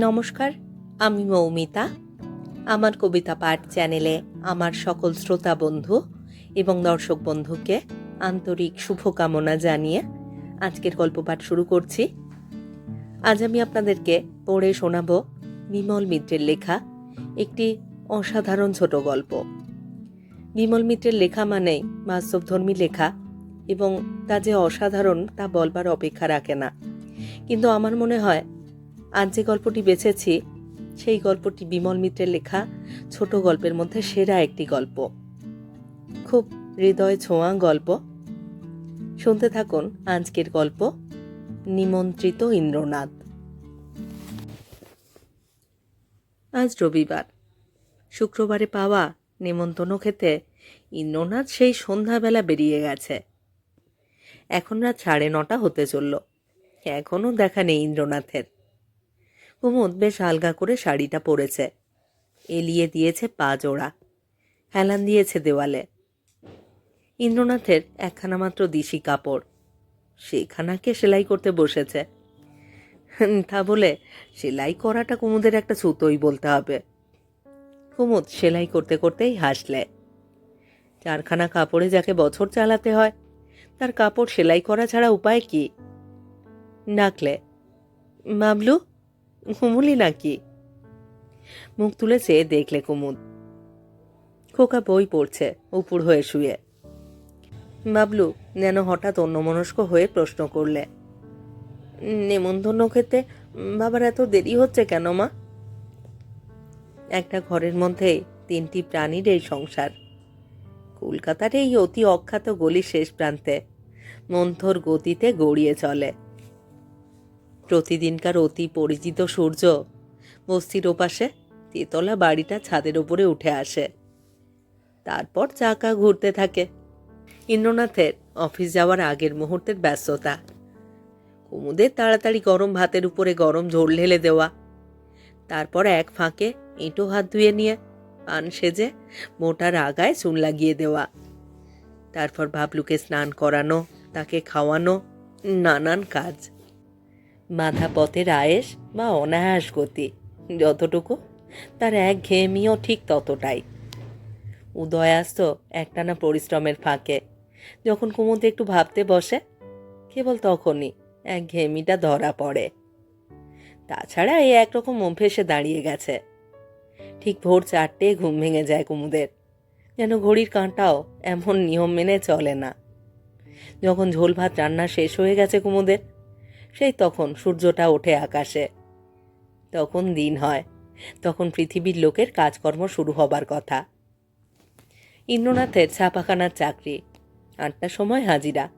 নমস্কার, আমি মৌমিতা। আমার কবিতা পাঠ চ্যানেলে আমার সকল শ্রোতা বন্ধু এবং দর্শক বন্ধুকে আন্তরিক শুভকামনা জানিয়ে আজকের গল্প পাঠ শুরু করছি। আজ আমি আপনাদেরকে পড়ে শোনাব বিমল মিত্রের লেখা একটি অসাধারণ ছোট গল্প। বিমল মিত্রের লেখা মানেই বাস্তবধর্মী লেখা এবং তা যে অসাধারণ তা বলবার অপেক্ষা রাখে না। কিন্তু আমার মনে হয় আজ যে গল্পটি বেছেছি, সেই গল্পটি বিমল মিত্রের লেখা ছোট গল্পের মধ্যে সেরা একটি গল্প। খুব হৃদয় ছোঁয়া গল্প। শুনতে থাকুন আজকের গল্প, নিমন্ত্রিত ইন্দ্রনাথ। আজ রবিবার। শুক্রবারে পাওয়া নেমন্তন্ন খেতে ইন্দ্রনাথ সেই সন্ধ্যাবেলা বেরিয়ে গেছে। এখন রাত সাড়ে নটা হতে চলল। এখনও দেখা নেই ইন্দ্রনাথের। কুমুদ বেশ আলগা করে শাড়িটা পরেছে। এলিয়ে দিয়েছে পা জোড়া। হেলান দিয়েছে দেওয়ালে। ইন্দ্রনাথের একখানা মাত্র দিশি কাপড়। সেখানাকে সেলাই করতে বসেছে। তা বলে সেলাই করাটা কুমুদের একটা ছুতোই বলতে হবে। কুমুদ সেলাই করতে করতেই হাসলে। চারখানা কাপড়ে যাকে বছর চালাতে হয়, তার কাপড় সেলাই করা ছাড়া উপায় কি? ডাকলে বাবলু ঘুমুলি নাকি? মুখ তুলে চেয়ে দেখলে কুমুদ। খোকা বই পড়ছে, উপুর হয়ে শুয়ে। বাবলু যেন হঠাৎ অন্যমনস্ক হয়ে প্রশ্ন করলে নেমন্তন্ন খেতে বাবার এত দেরি হচ্ছে কেন মা? একটা ঘরের মধ্যে তিনটি প্রাণীর এই সংসার। কলকাতার এই অতি অখ্যাত গলি শেষ প্রান্তে মন্থর গতিতে গড়িয়ে চলে। প্রতিদিনকার অতি পরিচিত সূর্য। বস্তির ওপাশে তেতলা বাড়িটা ছাদের ওপরে উঠে আসে। তারপর চাকা ঘুরতে থাকে। ইন্দ্রনাথের অফিস যাওয়ার আগের মুহূর্তের ব্যস্ততা। কুমুদের তাড়াতাড়ি গরম ভাতের উপরে গরম ঝোল ঢেলে দেওয়া। তারপর এক ফাঁকে ইঁটো হাত ধুয়ে নিয়ে পান সেজে মোটার আগায় চুন লাগিয়ে দেওয়া। তারপর বাবলুকে স্নান করানো, তাকে খাওয়ানো, নানান কাজ। মাথা পথের আয়েস বা অনায়াস গতি। যতটুকু, তার এক ঘেয়েমিও ঠিক ততটাই। উদয়াস্ত একটানা পরিশ্রমের ফাঁকে। যখন কুমুদ একটু ভাবতে বসে, কেবল তখনই এক ঘেয়েমিটা ধরা পড়ে। তাছাড়া এই একরকম অভ্যেসে দাঁড়িয়ে গেছে। ঠিক ভোর চারটে ঘুম ভেঙে যায় কুমুদের। যেন ঘড়ির কাঁটাও এমন নিয়ম মেনে চলে না। যখন ঝোল ভাত রান্না শেষ হয়ে গেছে কুমুদের সেই তখন সূর্যটা ওঠে আকাশে। তখন দিন হয়। তখন পৃথিবীর লোকের কাজকর্ম শুরু হবার কথা। ইন্দ্রনাথের ছাপাখানার চাকরি। আটটার সময় হাজিরা।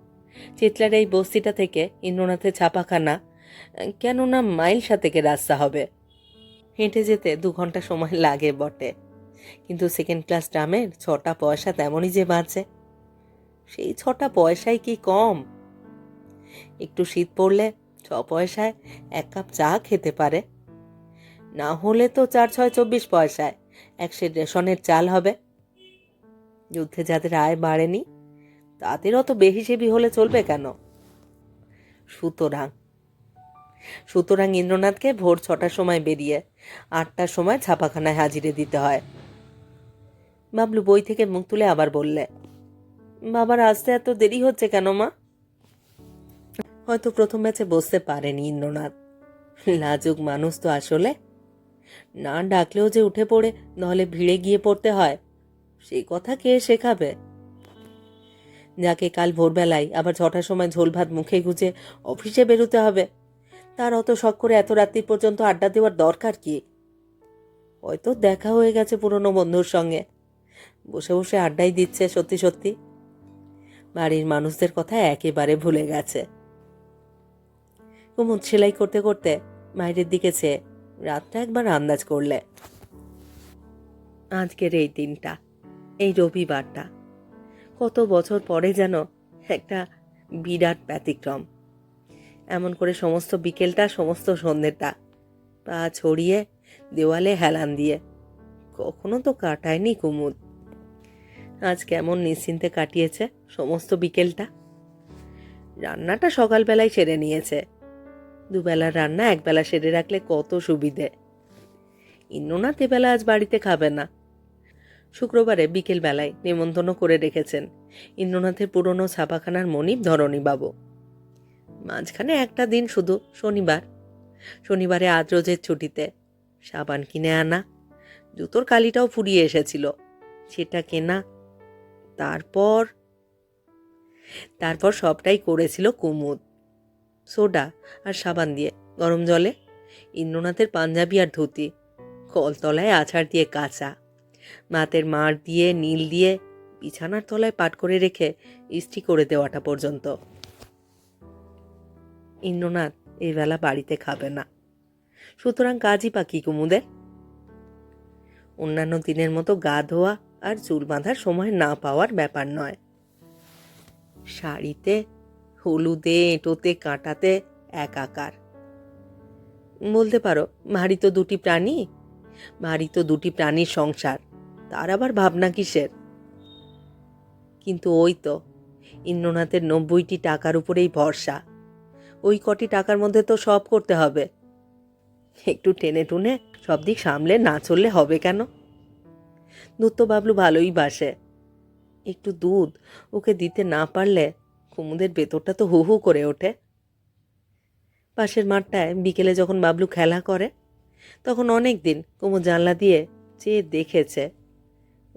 চিতলার এই বস্তিটা থেকে ইন্দ্রনাথের ছাপাখানা, কেননা মাইল সাতেকে রাস্তা হবে। হেঁটে যেতে দু ঘণ্টা সময় লাগে বটে। কিন্তু সেকেন্ড ক্লাস ট্রামের ছটা পয়সা তেমনই যে বাঁচে সেই ছটা পয়সাই কি কম? একটু শীত পড়লে ছ পয়সায় এক কাপ চা খেতে পারে। না হলে তো চার ছয় চব্বিশ পয়সায় এক সের রেশনের চাল হবে। যুদ্ধে যাদের আয় বাড়েনি, তাদের অত বেহিসেবি হলে চলবে কেন? সুতরাং সুতরাং ইন্দ্রনাথকে ভোর ছটার সময় বেরিয়ে আটটার সময় ছাপাখানায় হাজিরে দিতে হয়। বাবলু বই থেকে মুখ তুলে আবার বললে, বাবার আসতে এত দেরি হচ্ছে কেন মা? হয়তো প্রথম ম্যাচে বসতে পারেনি ইন্দ্রনাথ। লাজুক মানুষ তো আসলে। না ডাকলেও যে উঠে পড়ে, নাহলে ভিড়ে গিয়ে পড়তে হয়। সেই কথা কে শেখাবে? যাকে কাল ভোরবেলায় আবার ছটার সময় ঝোল ভাত মুখে গুজে অফিসে বেরোতে হবে, তার অত শখ করে এত রাত্রি পর্যন্ত আড্ডা দেওয়ার দরকার কি? হয়তো দেখা হয়ে গেছে পুরনো বন্ধুর সঙ্গে। বসে বসে আড্ডাই দিচ্ছে সত্যি সত্যি। বাড়ির মানুষদের কথা একেবারে ভুলে গেছে। কুমুদ সেলাই করতে করতে বাইরের দিকে চেয়ে রাতটা একবার আন্দাজ করলে। আজকের এই দিনটা, এই রবিবারটা, কত বছর পরে যেন একটা বিরাট ব্যতিক্রম। এমন করে সমস্ত বিকেলটা, সমস্ত সন্ধ্যেটা পা ছড়িয়ে দেওয়ালে হেলান দিয়ে। কখনো তো কাটায়নি কুমুদ। আজ কেমন নিশ্চিন্তে কাটিয়েছে সমস্ত বিকেলটা। রান্নাটা সকালবেলায় সেরে নিয়েছে। দুবেলার রান্না একবেলা সেরে রাখলে কত সুবিধে। ইন্দ্রনাথ এবেলা আজ বাড়িতে খাবে না। শুক্রবারে বিকেল বেলায় নেমন্তন্ন করে রেখেছেন ইন্দ্রনাথের পুরনো ছাপাখানার মনিব ধরণীবাবু। মাঝখানে একটা দিন শুধু শনিবার। শনিবারে আদ্রজের ছুটিতে সাবান কিনে আনা, জুতোর কালিটাও ফুরিয়ে এসেছিল, সেটা কেনা, তারপর তারপর সবটাই করেছিল কুমুদ। সোডা আর সাবান দিয়ে, গরম জলে। ইন্দ্রনাথের পাঞ্জাবি আর ধুতি, কলতলায় আছাড় দিয়ে কাঁচা। মাতের মার দিয়ে, নীল দিয়ে, বিছানার তলায় পাট করে রেখে ইস্ত্রি করে দেওয়াটা পর্যন্ত। ইন্দ্রনাথ এই বেলা বাড়িতে খাবে না। সুতরাং কাজই পাকি কুমুদের? অন্যান্য দিনের মতো গা ধোয়া আর চুল বাঁধার সময় না পাওয়ার ব্যাপার নয়। শাড়িতে হলুদে, এঁটোতে, কাঁটাতে একাকার। বলতে পারো ভারী তো দুটি প্রাণী। ভারী তো দুটি প্রাণীর সংসার। তার আবার ভাবনা কিসের? কিন্তু ওই তো, ইন্দ্রনাথের নব্বইটি টাকার উপরেই ভরসা। ওই কটি টাকার মধ্যে তো সব করতে হবে। একটু টেনে টুনে সব দিক সামলে না চললে হবে কেন? দুধ তো বাবলু ভালোই বাসে। একটু দুধ ওকে দিতে না পারলে কুমুদের ভেতরটা তো হু হু করে ওঠে। পাশের মাঠটায় বিকেলে যখন বাবলু খেলা করে, তখন অনেক দিন কুমু জানলা দিয়ে চেয়ে দেখেছে।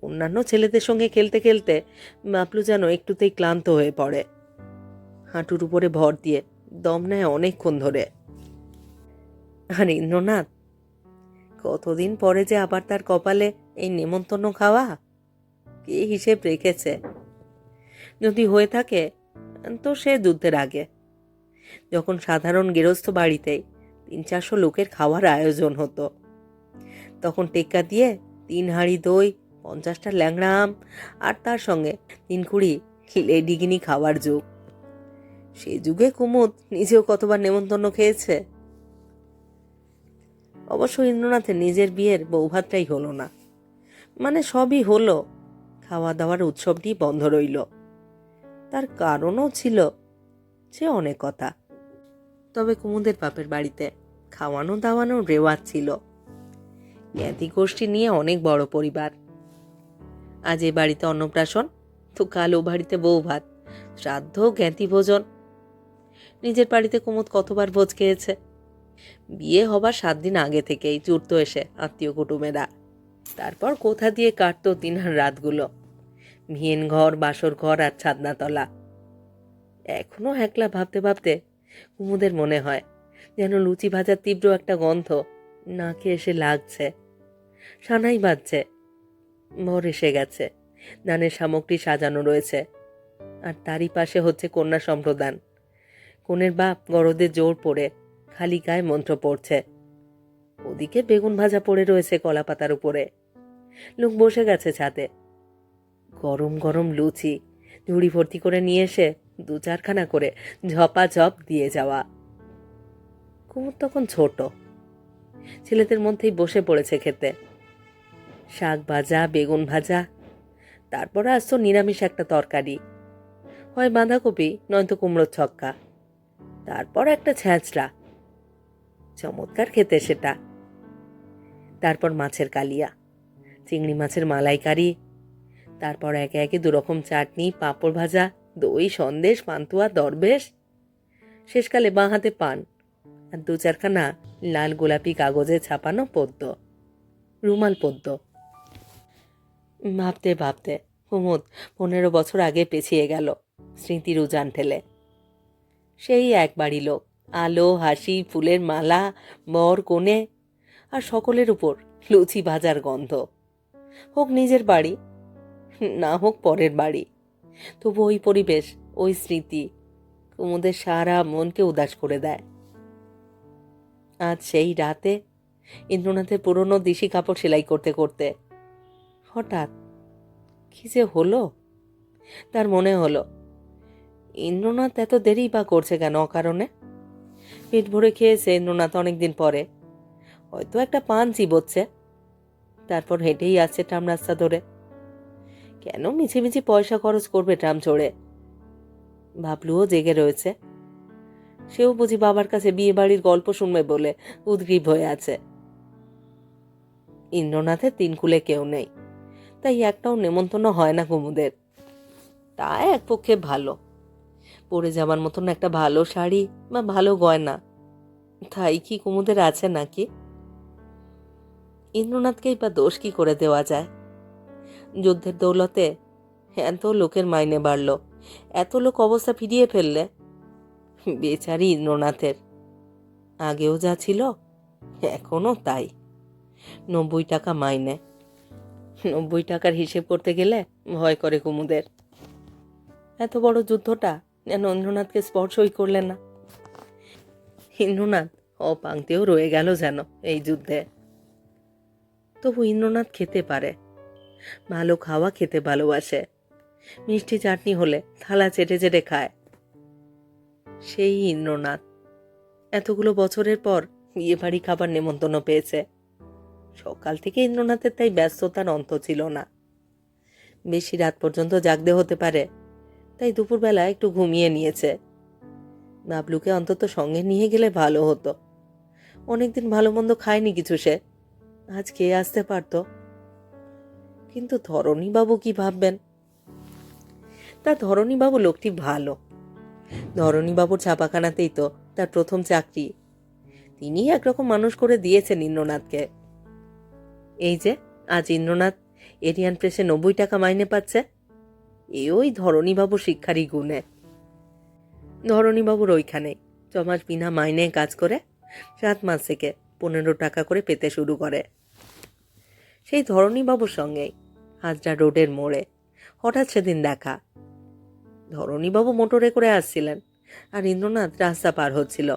অন্যান্য ছেলেদের সঙ্গে খেলতে খেলতে বাবলু যেন একটুতেই ক্লান্ত হয়ে পড়ে। হাঁটুর উপরে ভর দিয়ে দম নেয় অনেকক্ষণ ধরে। আর ইন্দ্রনাথ, কতদিন পরে যে আবার তার কপালে এই নেমন্তন্ন খাওয়া? কে হিসেব রেখেছে? যদি হয়ে থাকে তো সে যুদ্ধের আগে। যখন সাধারণ গেরস্থ বাড়িতে তিন চারশো লোকের খাওয়ার আয়োজন হতো, তখন টেক্কা দিয়ে তিন হাঁড়ি দই, পঞ্চাশটা ল্যাংড়া আম আর তার সঙ্গে তিন কুড়ি লেডিগিনি খাওয়ার যুগ। সে যুগে কুমুদ নিজেও কতবার নেমন্তন্ন খেয়েছে? অবশ্য ইন্দ্রনাথের নিজের বিয়ের বৌভাতটাই হলো না। মানে সবই হলো খাওয়া দাওয়ার উৎসবটি বন্ধ রইল। তার কারণও ছিল সে অনেক কথা। তবে কুমুদের বাপের বাড়িতে খাওয়ানো দাওয়ানোর রেওয়াজ ছিল। জ্ঞাতি গোষ্ঠী নিয়ে অনেক বড় পরিবার। আজ এ বাড়িতে অন্নপ্রাশন, তো কাল ও বাড়িতে বউ ভাত শ্রাদ্ধ, জ্ঞাতি ভোজন। নিজের বাড়িতে কুমুদ কতবার ভোজ খেয়েছে? বিয়ে হবার সাত দিন আগে থেকেই জুড়তো এসে আত্মীয় কুটুমেরা। তারপর কোথা দিয়ে কাটতো তিনহার রাতগুলো। ভিয়েন ঘর, বাসর ঘর আর ছাদনাতলা। এখনও একলা ভাবতে ভাবতে কুমুদের মনে হয় যেন লুচি ভাজার তীব্র একটা গন্ধ নাকে এসে লাগছে। সানাই বাজছে। ভর এসে গেছে। দানের সামগ্রী সাজানো রয়েছে। আর তারই পাশে হচ্ছে কন্যা সম্প্রদান। কনের বাপ গরদে জোর পড়ে খালি গায়ে মন্ত্র পড়ছে। ওদিকে বেগুন ভাজা পড়ে রয়েছে কলা পাতার উপরে। লোক বসে গেছে ছাদে। গরম গরম লুচি, ঝুড়ি ভর্তি করে নিয়ে এসে দু চারখানা করে ঝপা ঝপ দিয়ে যাওয়া। কুমুর তখন ছোট। ছেলেদের মধ্যেই বসে পড়েছে খেতে। শাক ভাজা, বেগুন ভাজা, তারপরে আসতো নিরামিষ একটা তরকারি। হয় বাঁধাকপি, নয়তো কুমড়োর ছক্কা। তারপর একটা ছ্যাঁচড়া। চমৎকার খেতে সেটা। তারপর মাছের কালিয়া, চিংড়ি মাছের মালাইকারি তারপর একে একে দুরকম চাটনি, পাঁপড় ভাজা, দই, সন্দেশ, পান্তুয়া, দরবেশ। শেষকালে বাঁ হাতে পান আর দু চারখানা লাল গোলাপি কাগজে ছাপানো পদ্ম রুমাল পদ্ম ভাবতে ভাবতে কুমুদ পনেরো বছর আগে পেছিয়ে গেল স্মৃতির উজান ঠেলে। সেই এক বাড়ি লোক, আলো, হাসি, ফুলের মালা, বর কোণে আর সকলের উপর লুচি ভাজার গন্ধ। হোক নিজের বাড়ি না হোক পরের বাড়ি। তবু ওই পরিবেশ, ওই স্মৃতি কুমুদের সারা মনকে উদাস করে দেয়। আজ সেই রাতে ইন্দ্রনাথের পুরনো দিশি কাপড় সেলাই করতে করতে হঠাৎ কি যে হলো? তার মনে হলো, ইন্দ্রনাথ এত দেরি বা করছে কেন অকারণে? পেট ভরে খেয়েছে ইন্দ্রনাথ অনেকদিন পরে। হয়তো একটা পান চিবোচ্ছে। তারপর হেঁটেই আসছে ট্রাম রাস্তা ধরে। কেন মিছিমিছি পয়সা খরচ করবে ট্রাম চড়ে? ভাবলুও জেগে রয়েছে। সেও বুঝি বাবার কাছে বিয়ে বাড়ির গল্প শুনবে বলে উদ্গ্রীব হয়ে আছে। ইন্দ্রনাথের তিন কুলে কেউ নেই, তাই একটাও নেমন্তন্ন হয় না কুমুদের। তা এক পক্ষে ভালো। পরে যাবার মতন একটা ভালো শাড়ি বা ভালো গয়না, তাই কি কুমুদের আছে নাকি? ইন্দ্রনাথকেই বা দোষ কি করে দেওয়া যায়? যুদ্ধের দৌলতে। এত লোকের মাইনে বাড়ল। এত লোক অবস্থা ফিরিয়ে ফেললে। বেচারি ইন্দ্রনাথের আগেও যা ছিল এখনও তাই। নব্বই টাকা মাইনে। নব্বই টাকার হিসেব করতে গেলে ভয় করে কুমুদের। এত বড় যুদ্ধটা যেন ইন্দ্রনাথকে স্পর্শই করলেন না। ইন্দ্রনাথ অপাংতেও রয়ে গেল যেন এই যুদ্ধে। তবু ইন্দ্রনাথ খেতে পারে। ভালো খাওয়া খেতে ভালোবাসে। মিষ্টি চাটনি হলে থালা চেটে চেটে খায়। সেই ইন্দ্রনাথ। এতগুলো বছরের পর বিয়ে বাড়ি খাবার নেমন্তন্ন পেয়েছে। সকাল থেকে ইন্দ্রনাথের তাই ব্যস্ততার অন্ত ছিল না। বেশি রাত পর্যন্ত জাগতে হতে পারে, তাই দুপুরবেলা একটু ঘুমিয়ে নিয়েছে। বাবলুকে অন্তত সঙ্গে নিয়ে গেলে ভালো হতো। অনেকদিন ভালো মন্দ খায়নি কিছু সে। আজ কে আসতে পারতো? কিন্তু ধরণীবাবু কি ভাববেন? তা ধরণীবাবু লোকটি ভালো। ধরণীবাবুর ছাপাখানাতেই তো তার প্রথম চাকরি। তিনি একরকম মানুষ করে দিয়েছেন ইন্দ্রনাথকে। এই যে, আজ ইন্দ্রনাথ এরিয়ান প্রেসে নব্বই টাকা মাইনে পাচ্ছে। এ ওই ধরণীবাবু শিক্ষারই গুণে। ধরণীবাবুর ওইখানে ছমাস বিনা মাইনে কাজ করে, সাত মাস থেকে পনেরো টাকা করে পেতে শুরু করে। সেই ধরণীবাবুর সঙ্গেই হাজরা রোডের মোড়ে। হঠাৎ সেদিন দেখা। ধরণীবাবু মোটরে করে আসছিলেন আর ইন্দ্রনাথ রাস্তা পার হচ্ছিল।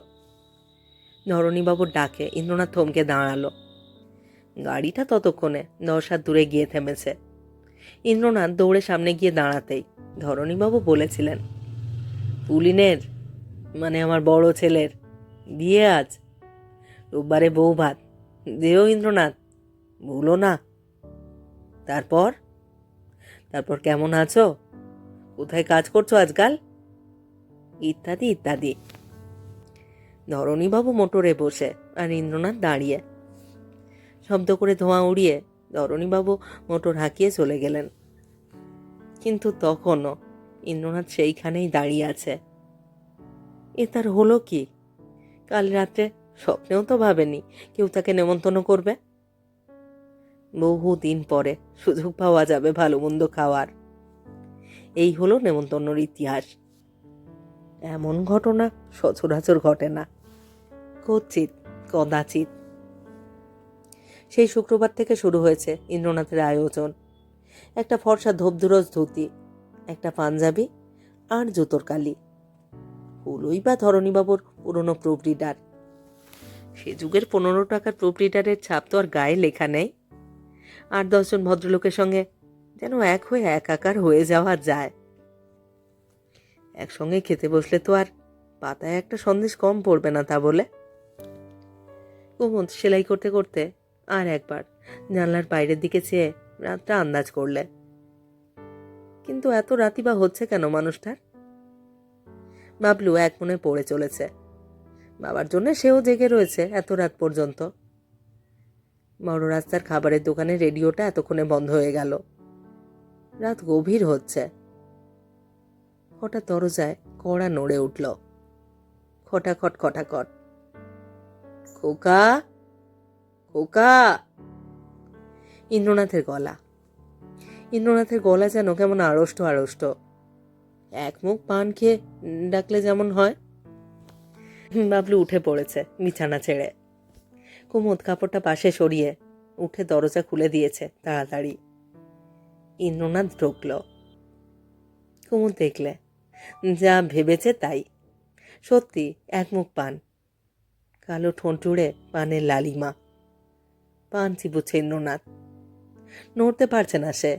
ধরণীবাবুর ডাকে ইন্দ্রনাথ থমকে দাঁড়াল। গাড়িটা ততক্ষণে দশ দূরে গিয়ে থেমেছে। ইন্দ্রনাথ দৌড়ে সামনে গিয়ে দাঁড়াতেই ধরণীবাবু বলেছিলেন, পুলিনের মানে আমার বড় ছেলের, বিয়ে আজ। রোববারে বউ ভাত দেও ইন্দ্রনাথ, ভুলো না। তারপর? তারপর কেমন আছো? কোথায় কাজ করছ আজকাল? ইত্যাদি ইত্যাদি। ধরণীবাবু মোটরে বসে আর ইন্দ্রনাথ দাঁড়িয়ে। শব্দ করে ধোঁয়া উড়িয়ে ধরণীবাবু মোটর হাঁকিয়ে চলে গেলেন। কিন্তু তখনও ইন্দ্রনাথ সেইখানেই দাঁড়িয়ে আছে। এ তার হলো কি? কাল রাত্রে স্বপ্নেও তো ভাবেনি কেউ তাকে নেমন্তন্ন করবে। বহু দিন পরে সুযোগ পাওয়া যাবে ভালো মন্দ খাওয়ার। এই হলো নেমন্তন্নর ইতিহাস। এমন ঘটনা সচরাচর ঘটে না। কচিত কদাচিৎ। সেই শুক্রবার থেকে শুরু হয়েছে ইন্দ্রনাথের আয়োজন। একটা ফর্সা ধোপধুরস ধুতি, একটা পাঞ্জাবি আর জুতোর কালি। হলোই বা ধরণীবাবুর পুরনো প্রুফ রিডার। সে যুগের পনেরো টাকার প্রুফ রিডারের ছাপ তো আর গায়ে লেখা নেই। আট দশজন ভদ্রলোকের সঙ্গে যেন এক হয়ে একাকার হয়ে যাওয়া যায়। একসঙ্গে খেতে বসলে তো আর পাতায় একটা সন্দেশ কম পড়বে না তা বলে। কুমুদ সেলাই করতে করতে আর একবার জানলার বাইরের দিকে চেয়ে রাতটা আন্দাজ করলে। কিন্তু এত রাতি বা হচ্ছে কেন মানুষটার? বাবলু এক মনে পড়ে চলেছে। বাবার জন্য সেও জেগে রয়েছে এত রাত পর্যন্ত। বড় রাস্তার খাবারের দোকানে রেডিওটা এতক্ষণে বন্ধ হয়ে গেল। রাত গভীর হচ্ছে। হঠাৎ দরজায় কড়া নড়ে উঠল। খটাখট খটাখট খোকা! খোকা! ইন্দ্রনাথের গলা। ইন্দ্রনাথের গলা যেন কেমন আড়ষ্ট আড়ষ্ট। এক মুখ পান খেয়ে ডাকলে যেমন হয়। বাবলু উঠে পড়েছে বিছানা ছেড়ে। কুমুদ কাপড়টা পাশে সরিয়ে উঠে দরজা খুলে দিয়েছে তাড়াতাড়ি। ইন্দ্রনাথ ঢুকল। কুমুদ দেখলে, যা ভেবেছে তাই। সত্যি, এক মুখ পান। কালো ঠোঁটুড়ে পানের লালিমা। পান চিবুচ্ছে ইন্দ্রনাথ। নড়তে পারছে না সে।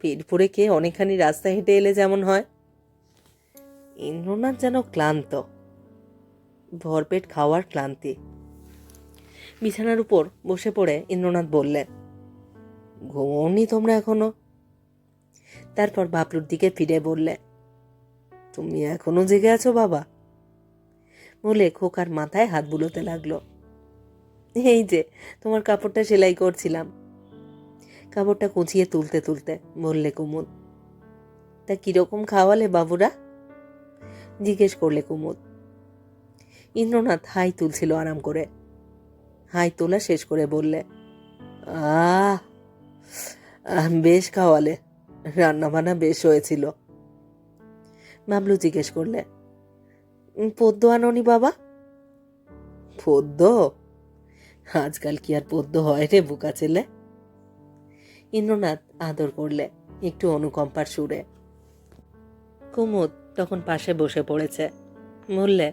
পেট ভরে কে অনেকখানি রাস্তা হেঁটে এলে যেমন হয়। ইন্দ্রনাথ যেন ক্লান্ত। ভরপেট খাওয়ার ক্লান্তি। বিছানার উপর বসে পড়ে ইন্দ্রনাথ বললেন ঘুমোনি তোমরা এখনও? তারপর বাবলুর দিকে ফিরে বললে, তুমি এখনও জেগে আছো বাবা? বলে খোকার মাথায় হাত বুলোতে লাগল, এই যে, তোমার কাপড়টা সেলাই করছিলাম। কাপড়টা কুচিয়ে তুলতে তুলতে বললে কুমুদ, তা কীরকম খাওয়ালে বাবুরা? জিজ্ঞেস করলে কুমুদ, ইন্দ্রনাথ হাই তুলছিল আরাম করে। হাই তোলা শেষ করে বললে আহ বেশ খাওয়ালে রান্না বান্না বেশ হয়েছিল। বাবলু জিজ্ঞেস করলে "উম, পদ্য আননি বাবা? পদ্য আজকাল কি আর পদ্য হয় রে বুকা ছেলে? ইন্দ্রনাথ আদর করলে একটু অনুকম্পার সুরে কুমুদ তখন পাশে বসে পড়েছে বললে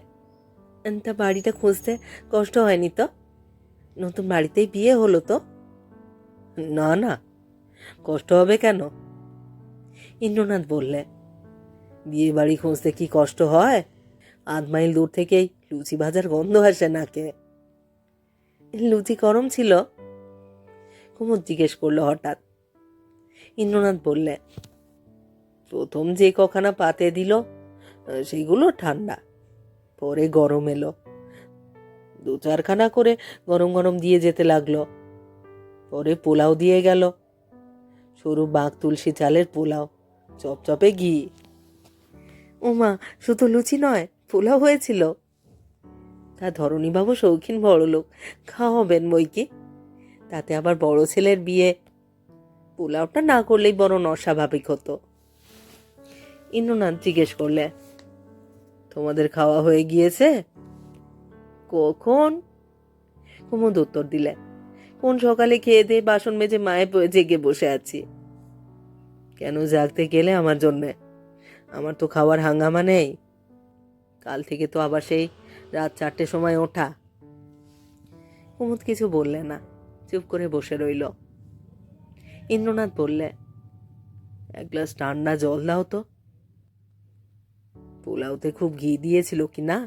তা বাড়িটা খুঁজতে কষ্ট হয়নি তো? নতুন বাড়িতেই বিয়ে হলো তো? না না। কষ্ট হবে কেন? ইন্দ্রনাথ বললে বিয়ে বাড়ি খুঁজতে কি কষ্ট হয়? আধ মাইল দূর থেকেই লুচি ভাজার গন্ধ আসে নাকে। লুচি গরম ছিল? কুমুদ জিজ্ঞেস করল হঠাৎ। ইন্দ্রনাথ বললে প্রথম যে কখানা পাতে দিল সেগুলো ঠান্ডা, পরে গরম এলো। দু চারখানা করে গরম গরম দিয়ে যেতে লাগল। পরে পোলাও দিয়ে গেল। সরু বাঘ তুলসী চালের পোলাও। চপচপে ঘি। ওমা শুধু লুচি নয়, পোলাও হয়েছিল। তা ধরণীবাবু শৌখিন বড় লোক খাওয়াবেন বই কি? তাতে আবার বড় ছেলের বিয়ে। পোলাওটা না করলেই বড় অস্বাভাবিক হতো। ইন্দ্রনাথ জিজ্ঞেস করলে, তোমাদের খাওয়া হয়ে গিয়েছে? কখন? কুমুদ উত্তর দিলে, কোন সকালে খেয়ে দিয়ে বাসন মেজে মায়ে জেগে বসে আছি? কেন জাগতে গেলে আমার জন্যে? আমার তো খাওয়ার হাঙ্গামা নেই। কাল থেকে তো আবার সেই রাত চারটের সময় ওঠা। কুমুদ কিছু বললে না, চুপ করে বসে রইল। ইন্দ্রনাথ বললে, এক গ্লাস ঠান্ডা জল দাও তো। পোলাওতে খুব ঘি দিয়েছিল কি না?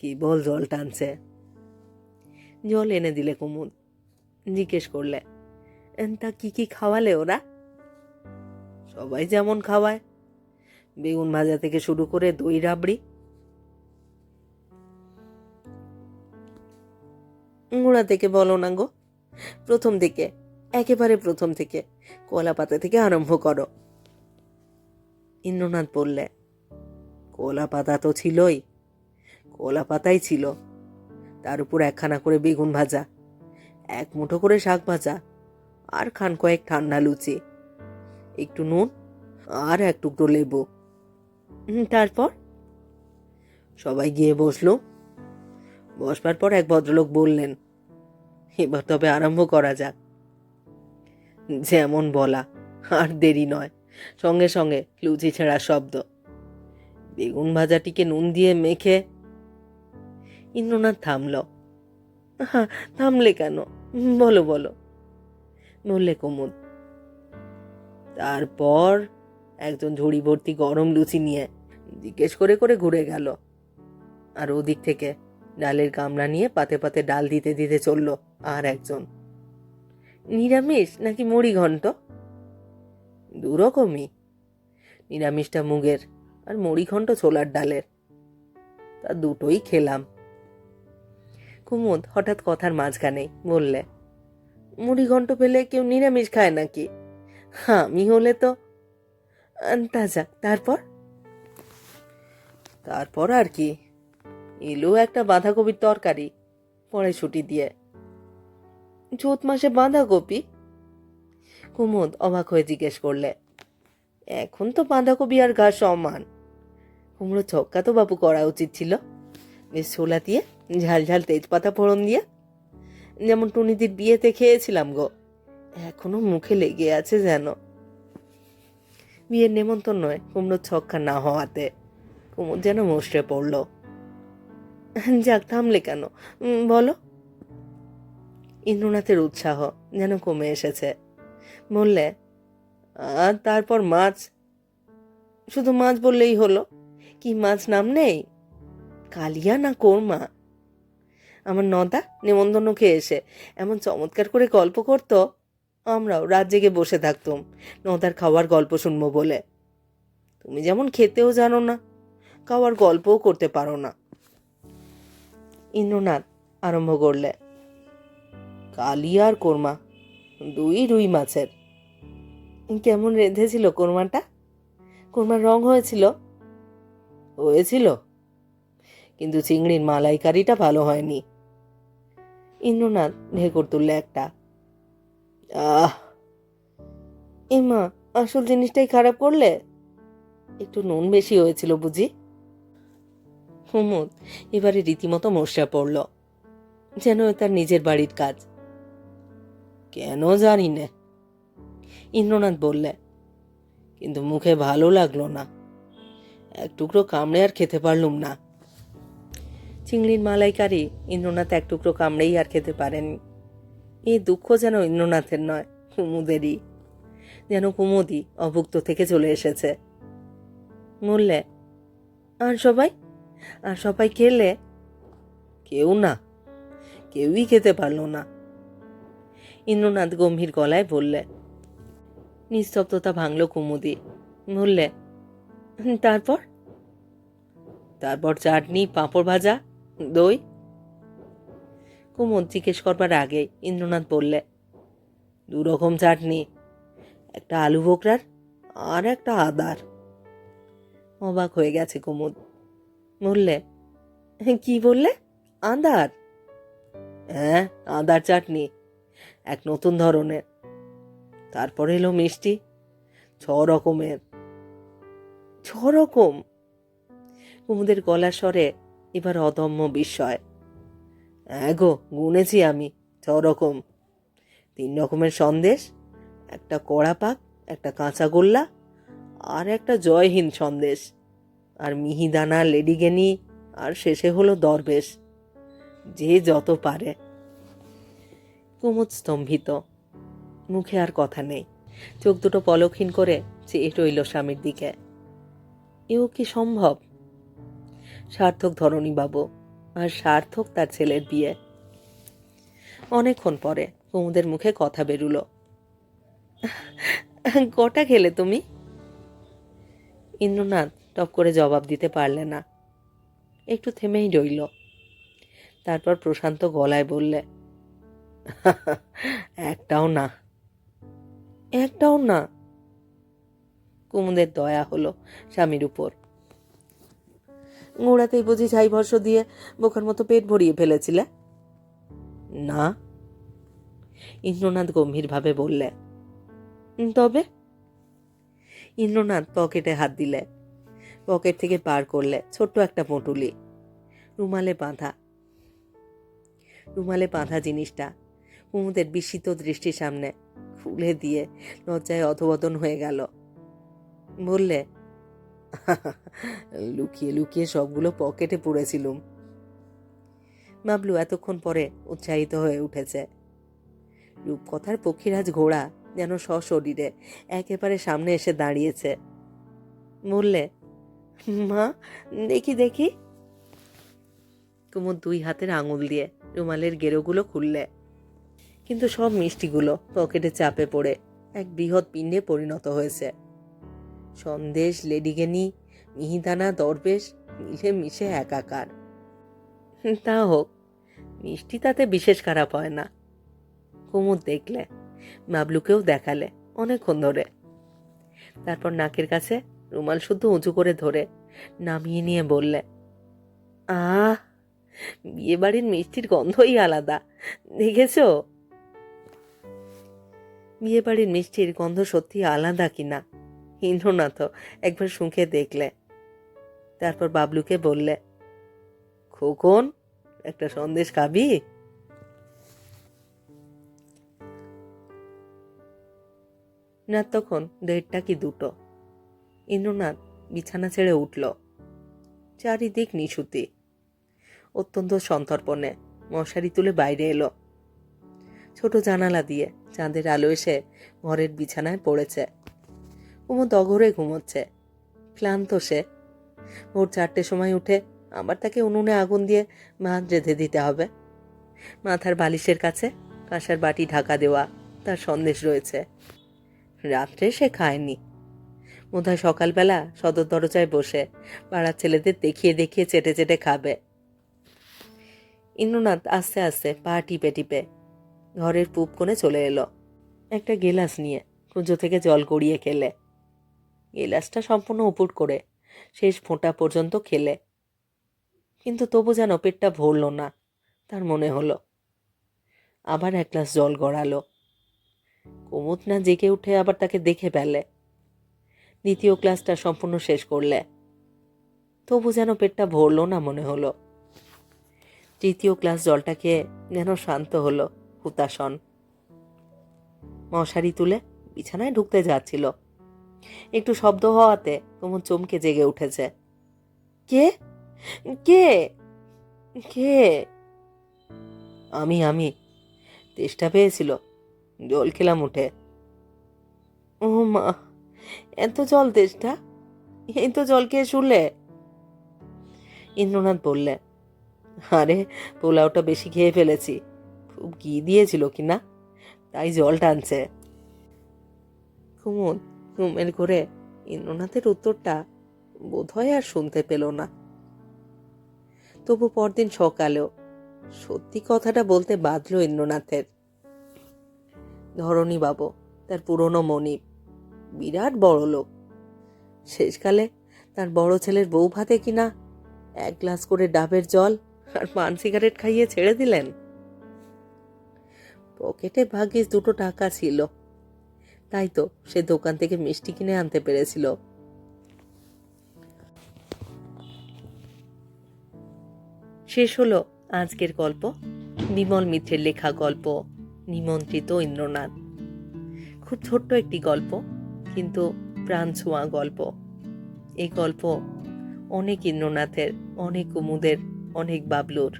কি বল জল টানছে? জল এনে দিলে কুমুদ জিজ্ঞেস করলে "এন, তা কি কি খাওয়ালে ওরা? সবাই যেমন খাওয়ায় বেগুন ভাজা থেকে শুরু করে দই রাবড়ি গোড়া থেকে বলো না গো। প্রথম থেকে একেবারে প্রথম থেকে কলা পাতা থেকে আরম্ভ করো। ইন্দ্রনাথ বললে কলা পাতা তো ছিলই কলা পাতাই ছিল। তার উপর একখানা করে বেগুন ভাজা, এক মুঠো করে শাক ভাজা আর খান কয়েক ঠান্ডা লুচি, একটু নুন আর এক টুকরো লেবু। তারপর? সবাই গিয়ে বসল। বসবার পর এক ভদ্রলোক বললেন, এবার তবে আরম্ভ করা যাক। যেমন বলা, আর দেরি নয়। সঙ্গে সঙ্গে লুচি ছেঁড়ার শব্দ। বেগুন ভাজাটিকে নুন দিয়ে মেখে ইন্দ্রনাথ থামল। হ্যাঁ থামলে কেন? বলো বলো। বললে কুমুদ, তারপর একজন ঝুড়ি ভর্তি গরম লুচি নিয়ে জিজ্ঞেস করে করে ঘুরে গেল। আর ওদিক থেকে ডালের গামলা নিয়ে পাতে পাতে ডাল দিতে দিতে চলল আর একজন। নিরামিষ নাকি মুড়ি ঘন্ট? দুরকমই। নিরামিষটা মুগের আর মুড়ি ঘন্ট ছোলার ডালের। তা দুটোই খেলাম। কুমুদ হঠাৎ কথার মাঝখানে বললে, মুড়ি ঘন্ট পেলে কেউ নিরামিষ খায় নাকি? হ্যাঁ আমি হলে তো। তা যাক, তারপর? তারপর আর কি। এলো একটা বাঁধাকপির তরকারি, পরে ছুটি দিয়ে। চৈত মাসে বাঁধাকপি? কুমুদ অবাক হয়ে জিজ্ঞেস করলে, এখন তো বাঁধাকপি আর ঘাস সমান। কুমড়ো ছক্কা তো বাপু করা উচিত ছিল। ছোলা দিয়ে ঝাল ঝাল তেজপাতা ফোড়ন দিয়ে। যেমন টুনিদির বিয়েতে খেয়েছিলাম গো, এখনও মুখে লেগে আছে যেন। বিয়ের নেমন্তন্ন নয় কুমড়ো ছক্কা না হওয়াতে কুমুদ যেন মুষড়ে পড়ল। যাক, থামলে কেন? বলো। ইন্দ্রনাথের উৎসাহ যেন কমে এসেছে। বললে আর তারপর মাছ? শুধু মাছ বললেই হলো। কি মাছ নাম নেই? কালিয়া না কোরমা আমার নদা নেমন্তন্ন খেয়ে এসে এমন চমৎকার করে গল্প করতো, আমরাও রাত জেগে বসে থাকতুম, নদার খাওয়ার গল্প শুনব বলে। তুমি যেমন খেতেও জানো না, খাওয়ার গল্পও করতে পারো না। ইন্দ্রনাথ আরম্ভ করলে কালি আর কোরমা দুই রুই মাছের। কেমন রেঁধেছিল কোরমাটা কোরমার রং হয়েছিল? হয়েছিল। কিন্তু চিংড়ির মালাইকারিটা ভালো হয়নি। ইন্দ্রনাথ ঢেকুর তুললে একটা। আহ! এমা, আসল জিনিসটাই খারাপ করলে? একটু নুন বেশি হয়েছিল বুঝি? হুমুদ, এবারে রীতিমতো মশা পড়ল। যেন তার নিজের বাড়ির কাজ। কেন জানি না। ইন্দ্রনাথ বললে, কিন্তু মুখে ভালো লাগল না। এক টুকরো কামড়ে আর খেতে পারলুম না। চিংড়ির মালাইকারি ইন্দ্রনাথ এক টুকরো কামড়েই আর খেতে পারেনি এই দুঃখ যেন ইন্দ্রনাথের নয়, কুমুদেরই। যেন কুমুদি অভুক্ত থেকে চলে এসেছে। বললে, আর সবাই? আর সবাই খেলে? কেউ না। কেউই খেতে পারল না। ইন্দ্রনাথ গম্ভীর গলায় বললে, নিস্তব্ধতা ভাঙল কুমুদি বললে, তারপর? তারপর চাটনি, পাঁপড় ভাজা দই? কুমুদ জিজ্ঞেস করবার আগে ইন্দ্রনাথ বললে দু রকম চাটনি, একটা আলু বোকরার আর একটা আদার। অবাক হয়ে গেছে কুমুদ। বললে, কি বললে? আদার? হ্যাঁ আদার চাটনি, এক নতুন ধরনের। তারপরে এলো মিষ্টি ছ রকমের ছ রকম কুমুদের গলা স্বরে এবার অদম্য বিস্ময়। হ্যাঁ গো, গুনেছি আমি ছ রকম তিন রকমের সন্দেশ, একটা কড়া পাক, একটা কাঁচা গোল্লা, আর একটা জয়হিন্দ সন্দেশ। আর মিহিদানা, লেডিগেনি, আর শেষে হলো দরবেশ। যে যত পারে। কুমুদ স্তম্ভিত। মুখে আর কথা নেই। চোখ দুটো পলকহীন করে চেয়ে রইল স্বামীর দিকে। এও কি সম্ভব? সার্থক ধরণী বাবু আর সার্থক তার ছেলের বিয়ে। অনেকক্ষণ পরে কুমুদের মুখে কথা বেরুলো। কটা খেলে তুমি? ইন্দ্রনাথ টপ করে জবাব দিতে পারলে না। একটু থেমেই রইল। তারপর প্রশান্ত গলায় বললে, একটাও না। একটাও না? কুমুদের দয়া হলো স্বামীর উপর। গোড়াতেই বুঝি ছাই ভর্ষ দিয়ে বোকার মতো পেট ভরিয়ে ফেলেছিলে? না। ইন্দ্রনাথ গম্ভীরভাবে বললে তবে? ইন্দ্রনাথ পকেটে হাত দিলে, পকেট থেকে পার করলে ছোট্ট একটা পটুলি, রুমালে বাঁধা। রুমালে বাঁধা জিনিসটা কুমুদের বিস্মিত দৃষ্টির সামনে খুলে দিয়ে লজ্জায় অধবদন হয়ে গেল। বললে লুকিয়ে লুকিয়ে সবগুলো পকেটে পুড়েছিলুম। বাবলু এতক্ষণ পরে উৎসাহিত হয়ে উঠেছে। রূপকথার পক্ষীরাজ ঘোড়া যেন সশরীরে একেবারে সামনে এসে দাঁড়িয়েছে। বললে, মা, দেখি দেখি। কুমুদ দুই হাতের আঙুল দিয়ে রুমালের গেরোগুলো খুললে। কিন্তু সব মিষ্টিগুলো পকেটে চাপে পড়ে এক বৃহৎ পিণ্ডে পরিণত হয়েছে। সন্দেশ লেডিগেনি মিহিদানা, দরবেশ মিলে মিশে একাকার। তা হোক, মিষ্টি তাতে বিশেষ খারাপ হয় না। কুমুদ দেখলে, বাবলুকেও দেখালে, অনেকক্ষণ ধরে। তারপর নাকের কাছে রুমাল শুদ্ধ উঁচু করে ধরে নামিয়ে নিয়ে বললে, আহ, বিয়ে বাড়ির মিষ্টির গন্ধই আলাদা, দেখেছ? বিয়ে বাড়ির মিষ্টির গন্ধ সত্যি আলাদা কিনা? ইন্দ্রনাথ একবার শুঁকে দেখলে। তারপর বাবলুকে বললে, খোকন, একটা সন্দেশ খাবি? না, তখন দেড়টা কি দুটো। ইন্দ্রনাথ বিছানা ছেড়ে উঠল। চারিদিক নিশুতি। অত্যন্ত সন্তর্পণে মশারি তুলে বাইরে এলো। ছোট জানালা দিয়ে চাঁদের আলো এসে ঘরের বিছানায় পড়েছে। কুমুদ দগরে ঘুমোচ্ছে। ক্লান্ত সে। ভোর চারটের সময় উঠে আবার তাকে উনুনে আগুন দিয়ে ভাত রেঁধে দিতে হবে। মাথার বালিশের কাছে কাঁসার বাটি ঢাকা দেওয়া তার সন্দেশ রয়েছে। রাত্রে সে খায়নি। বোধহয় সকালবেলা সদর দরজায় বসে পাড়ার ছেলেদের দেখিয়ে দেখিয়ে চেটে চেটে খাবে। ইন্দ্রনাথ আস্তে আস্তে পা টিপে টিপে ঘরের পূব কোণে চলে এলো। একটা গেলাস নিয়ে কুঁজো থেকে জল গড়িয়ে খেলে। গেলাসটা সম্পূর্ণ উপুট করে। শেষ ফোঁটা পর্যন্ত খেলে। কিন্তু তবু যেন পেটটা ভরল না, তার মনে হলো। আবার এক গ্লাস জল গড়ালো। কুমুদ না জেগে উঠে আবার তাকে দেখে পেলে দ্বিতীয় ক্লাসটা সম্পূর্ণ শেষ করলে। তবু যেন পেটটা ভরলো না মনে হলো। তৃতীয় ক্লাস জলটা খেয়ে যেন শান্ত হলো হুতাসন মশারি তুলে বিছানায় ঢুকতে যাচ্ছিল। একটু শব্দ হওয়াতে কুমুদ চমকে জেগে উঠেছে। কে? কে? কে? আমি আমি। তেষ্টা পেয়েছিল। জল খেলাম উঠে। ও মা, এত জল তেষ্টা? এই তো জল খেয়ে শুনলে ইন্দ্রনাথ বললে, আরে, পোলাওটা বেশি খেয়ে ফেলেছি। খুব ঘি দিয়েছিল কি না তাই জল টানছে। কুমুদ ঘুমের ঘরে ইন্দ্রনাথের উত্তরটা বোধহয় আর শুনতে পেল না। তবু পরদিন সকালেও সত্যি কথাটা বলতে বাঁধল ইন্দ্রনাথের। ধরণী বাবু, তার পুরনো মনিব বিরাট বড় লোক। শেষকালে তার বড় ছেলের বউ ভাতে কিনা এক গ্লাস করে ডাবের জল আর পান সিগারেট খাইয়ে ছেড়ে দিলেন। পকেটে ভাগ্যিস দুটো টাকা ছিল। তাই তো, সে দোকান থেকে মিষ্টি কিনে আনতে পেরেছিল। শেষ হলো আজকের গল্প বিমল মিত্রের লেখা গল্প, নিমন্ত্রিত ইন্দ্রনাথ। খুব ছোট্ট একটি গল্প, কিন্তু প্রাণ ছোঁয়া গল্প। এই গল্প অনেক ইন্দ্রনাথের, অনেক কুমুদের, অনেক বাবলুর।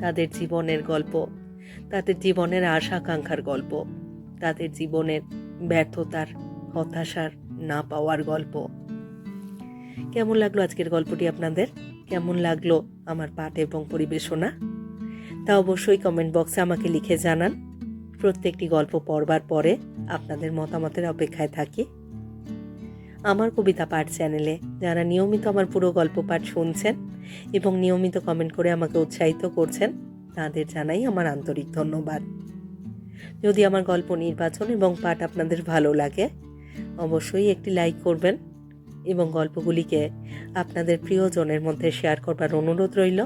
তাদের জীবনের গল্প, তাদের জীবনের আশা আকাঙ্ক্ষার গল্প, তাদের জীবনের ব্যর্থতার, হতাশার না পাওয়ার গল্প। কেমন লাগল আজকের গল্পটি আপনাদের? কেমন লাগল আমার পাঠ এবং পরিবেশনা? তা অবশ্যই কমেন্ট বক্সে আমাকে লিখে জানান। প্রত্যেকটি গল্প পড়বার পরে আপনাদের মতামতের অপেক্ষায় থাকি। আমার কবিতা পাঠ চ্যানেলে যারা নিয়মিত আমার পুরো গল্প পাঠ শুনছেন এবং নিয়মিত কমেন্ট করে আমাকে উৎসাহিত করছেন, তাদের জানাই আমার আন্তরিক ধন্যবাদ। যদি আমার গল্প নির্বাচন এবং পাঠ আপনাদের ভালো লাগে, অবশ্যই একটি লাইক করবেন এবং গল্পগুলিকে আপনাদের প্রিয়জনের মধ্যে শেয়ার করবার অনুরোধ রইল।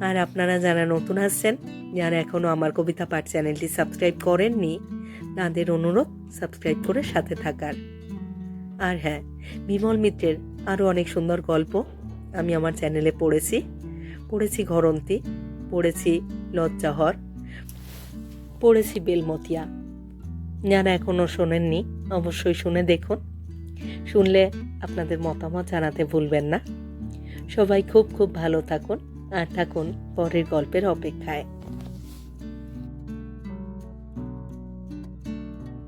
আর আপনারা যারা নতুন আসছেন, যারা এখনও আমার কবিতা পাঠ চ্যানেলটি সাবস্ক্রাইব করেননি, তাদের অনুরোধ সাবস্ক্রাইব করে সাথে থাকার। আর হ্যাঁ বিমল মিত্রের আরও অনেক সুন্দর গল্প আমি আমার চ্যানেলে পড়েছি। পড়েছি ঘরন্তি, পড়েছি লজ্জাহর পড়েছি বেলমতিয়া। যারা এখনও শোনেননি, অবশ্যই শুনে দেখুন। শুনলে আপনাদের মতামত জানাতে ভুলবেন না। সবাই খুব খুব ভালো থাকুন, আর থাকুন পরের গল্পের অপেক্ষায়।